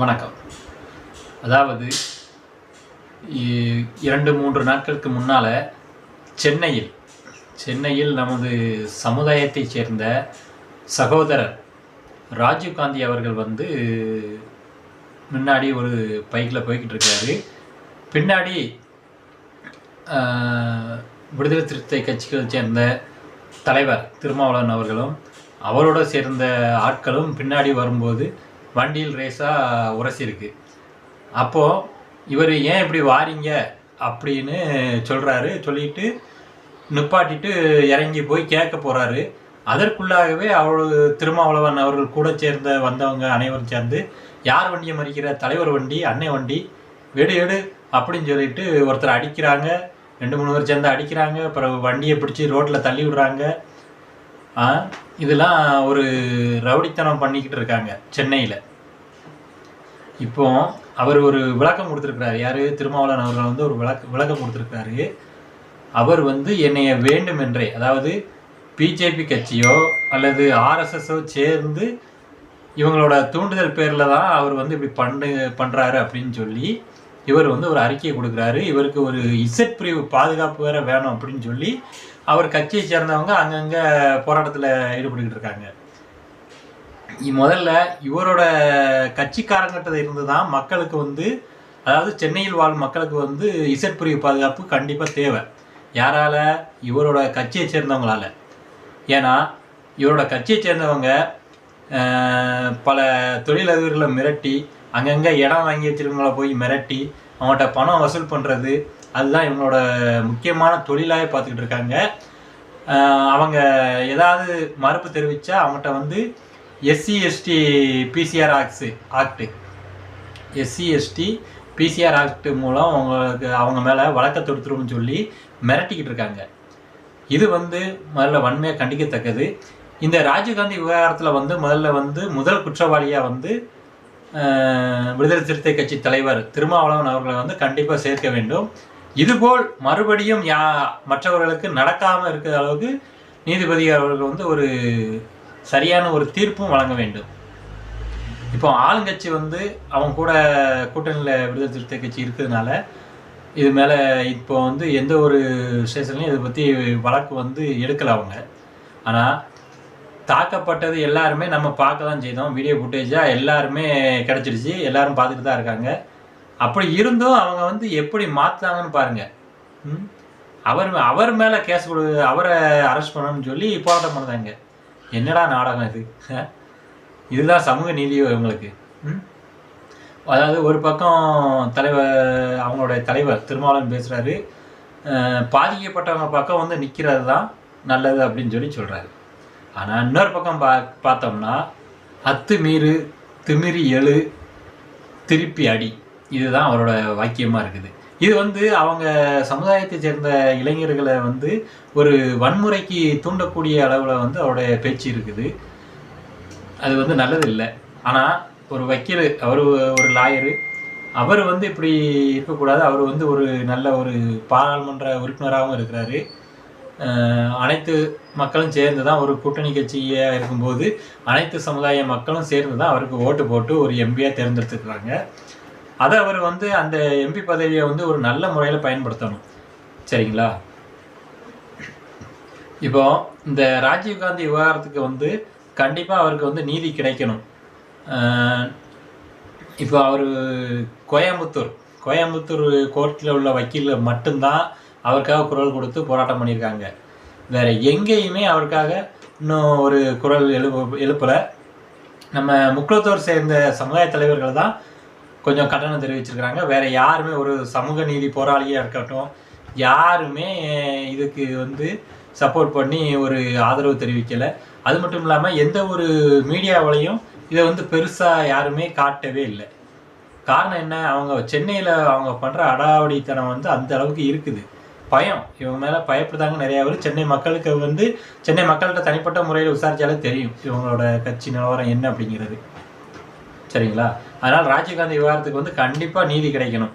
வணக்கம். அதாவது இரண்டு மூன்று நாட்களுக்கு முன்னால் சென்னையில் சென்னையில் நமது சமுதாயத்தைச் சேர்ந்த சகோதரர் ராஜீவ்காந்தி அவர்கள் வந்து முன்னாடி ஒரு பைக்கில் போய்கிட்டு இருக்காரு. பின்னாடி விடுதலை சிறுத்தை கட்சிகளை சேர்ந்த தலைவர் திருமாவளவன் அவர்களும் அவரோட சேர்ந்த ஆட்களும் பின்னாடி வரும்போது வண்டியில் ரேஸாக உரசிருக்கு. அப்போது இவர் ஏன் இப்படி வாரிங்க? அப்படின்னு சொல்கிறாரு சொல்லிட்டு நிப்பாட்டிட்டு இறங்கி போய் கேட்க போகிறாரு அதற்குள்ளாகவே அவள் திருமாவளவன் அவர்கள் கூட சேர்ந்த வந்தவங்க அனைவரும் சேர்ந்து யார் வண்டியை மறிக்கிற? தலைவர் வண்டி அன்னை வண்டி எடு எடு அப்படின்னு சொல்லிட்டு ஒருத்தர் அடிக்கிறாங்க. ரெண்டு மூணு பேர் சேர்ந்து அடிக்கிறாங்க. அப்புறம் வண்டியை பிடிச்சி ரோட்டில் தள்ளி விடுறாங்க. இதெல்லாம் ஒரு ரவுடித்தனம் பண்ணிக்கிட்டு இருக்காங்க சென்னையில். இப்போ அவர் ஒரு விளக்கம் கொடுத்துருக்கிறாரு. யார்? திருமாவளவன் அவர்கள் வந்து ஒரு விளக்க விளக்கம் கொடுத்துருக்கிறாரு. அவர் வந்து என்னைய வேண்டுமென்றே அதாவது பிஜேபி கட்சியோ அல்லது ஆர்எஸ்எஸோ சேர்ந்து இவங்களோட தூண்டுதல் பேரில் தான் அவர் வந்து இப்படி பண்ணு பண்ணுறாரு அப்படின்னு சொல்லி இவர் வந்து ஒரு அறிக்கையை கொடுக்குறாரு. இவருக்கு ஒரு இசட் பிரிவு பாதுகாப்பு வேற வேணும் அப்படின்னு சொல்லி அவர் கட்சியை சேர்ந்தவங்க அங்கங்கே போராட்டத்தில் ஈடுபட்டுக்கிட்டு இருக்காங்க. முதல்ல இவரோட கட்சிக்காரங்கிட்ட இருந்து தான் மக்களுக்கு வந்து அதாவது சென்னையில் வாழும் மக்களுக்கு வந்து இசட் பிரிவு பாதுகாப்பு கண்டிப்பாக தேவை. யாரால்? இவரோட கட்சியை சேர்ந்தவங்களால. ஏன்னா இவரோட கட்சியை சேர்ந்தவங்க பல தொழிலதிபர்களை மிரட்டி அங்கங்கே இடம் வாங்கி வச்சிருக்கவங்கள போய் மிரட்டி அவங்கள்ட்ட பணம் வசூல் பண்ணுறது அதுதான் இவங்களோட முக்கியமான தொழிலாகவே பார்த்துக்கிட்டு இருக்காங்க. அவங்க ஏதாவது மறுப்பு தெரிவித்தா அவங்ககிட்ட வந்து SC ST PCR acts act SC ST PCR act மூலம் அவங்களுக்கு அவங்க மேலே வழக்க தொடுத்துருன்னு சொல்லி மிரட்டிக்கிட்டு இருக்காங்க. இது வந்து முதல்ல வன்மையாக கண்டிக்கத்தக்கது. இந்த ராஜீவ்காந்தி விவகாரத்தில் வந்து முதல்ல வந்து முதல் குற்றவாளியாக வந்து விடுதலை சிறுத்தை கட்சி தலைவர் திருமாவளவன் அவர்களை வந்து கண்டிப்பாக சேர்க்க வேண்டும். இதுபோல் மறுபடியும் யா மற்றவர்களுக்கு நடக்காமல் இருக்கிற அளவுக்கு நீதிபதி அவர்கள் வந்து ஒரு சரியான ஒரு தீர்ப்பும் வழங்க வேண்டும். இப்போ ஆளுங்கட்சி வந்து அவங்க கூட கூட்டணியில் விடுதலை சிறுத்தை கட்சி இருக்கிறதுனால இது மேலே இப்போ வந்து எந்த ஒரு ஸ்டேஷன்லையும் இதை பற்றி வழக்கு வந்து எடுக்கலை அவங்க. ஆனால் தாக்கப்பட்டது எல்லாருமே நம்ம பார்க்க தான் செய்தோம். வீடியோ ஃபுட்டேஜாக எல்லாருமே கிடச்சிருச்சு. எல்லாரும் பார்த்துட்டு தான் இருக்காங்க. அப்படி இருந்தும் அவங்க வந்து எப்படி மாற்றுறாங்கன்னு பாருங்க. ம்? அவர் அவர் மேலே கேஸ் கொடு அவரை அரெஸ்ட் பண்ணணும்னு சொல்லி போராட்டம் பண்ணுறாங்க என்னடா நாடகம் இது? இதுதான் சமூக நீதியோ இவங்களுக்கு? ம்? அதாவது ஒரு பக்கம் தலைவர் அவங்களுடைய தலைவர் திருமாவளவன் பேசுகிறாரு பாதிக்கப்பட்டவங்க பக்கம் வந்து நிற்கிறது தான் நல்லது அப்படின்னு சொல்லி சொல்கிறாரு ஆனால் இன்னொரு பக்கம் பா பார்த்தோம்னா அத்து மீறு திமிரி எழு திருப்பி அடி. இதுதான் அவரோட வாக்கியமாக இருக்குது. இது வந்து அவங்க சமுதாயத்தை சேர்ந்த இளைஞர்களை வந்து ஒரு வன்முறைக்கு தூண்டக்கூடிய அளவில் வந்து அவருடைய பேச்சு இருக்குது. அது வந்து நல்லது இல்லை. ஆனால் ஒரு வக்கீல் அவர் ஒரு லாயரு அவர் வந்து இப்படி இருக்கக்கூடாது. அவர் வந்து ஒரு நல்ல ஒரு பாராளுமன்ற உறுப்பினராகவும் இருக்கிறாரு. அனைத்து மக்களும் சேர்ந்து தான் ஒரு கூட்டணி கட்சியாக இருக்கும்போது அனைத்து சமுதாய மக்களும் சேர்ந்து தான் அவருக்கு ஓட்டு போட்டு ஒரு எம்பியாக தேர்ந்தெடுத்துக்கிறாங்க அதை அவர் வந்து அந்த எம்பி பதவியை வந்து ஒரு நல்ல முறையில் பயன்படுத்தணும். சரிங்களா? இப்போ இந்த ராஜீவ்காந்தி விவகாரத்துக்கு வந்து கண்டிப்பாக அவருக்கு வந்து நீதி கிடைக்கணும். இப்போ அவர் கோயம்புத்தூர் கோயம்புத்தூர் கோர்ட்டில் உள்ள வக்கீல் மட்டும்தான் அவருக்காக குரல் கொடுத்து போராட்டம் பண்ணியிருக்காங்க. வேறு எங்கேயுமே அவருக்காக இன்னும் ஒரு குரல் எழுப்ப எழுப்பலை. நம்ம முக்குளத்தூர் சேர்ந்த சமுதாய தலைவர்கள் தான் கொஞ்சம் கண்டனம் தெரிவிச்சிருக்கிறாங்க. வேற யாருமே ஒரு சமூக நீதி போராளியாக இருக்கட்டும் யாருமே இதுக்கு வந்து சப்போர்ட் பண்ணி ஒரு ஆதரவு தெரிவிக்கலை. அது மட்டும் இல்லாமல் எந்த ஒரு மீடியாவிலையும் இதை வந்து பெருசாக யாருமே காட்டவே இல்லை. காரணம் என்ன? அவங்க சென்னையில் அவங்க பண்ணுற அடாவடித்தனம் வந்து அந்த அளவுக்கு இருக்குது. பயம். இவங்க மேலே பயப்படுதாங்க நிறையா பேர். சென்னை மக்களுக்கு வந்து சென்னை மக்கள்கிட்ட தனிப்பட்ட முறையில் விசாரித்தாலே தெரியும் இவங்களோட கட்சி நிலவரம் என்ன அப்படிங்கிறது. சரிங்களா? அதனால் ராஜீவ்காந்தி விவகாரத்துக்கு வந்து கண்டிப்பாக நீதி கிடைக்கணும்.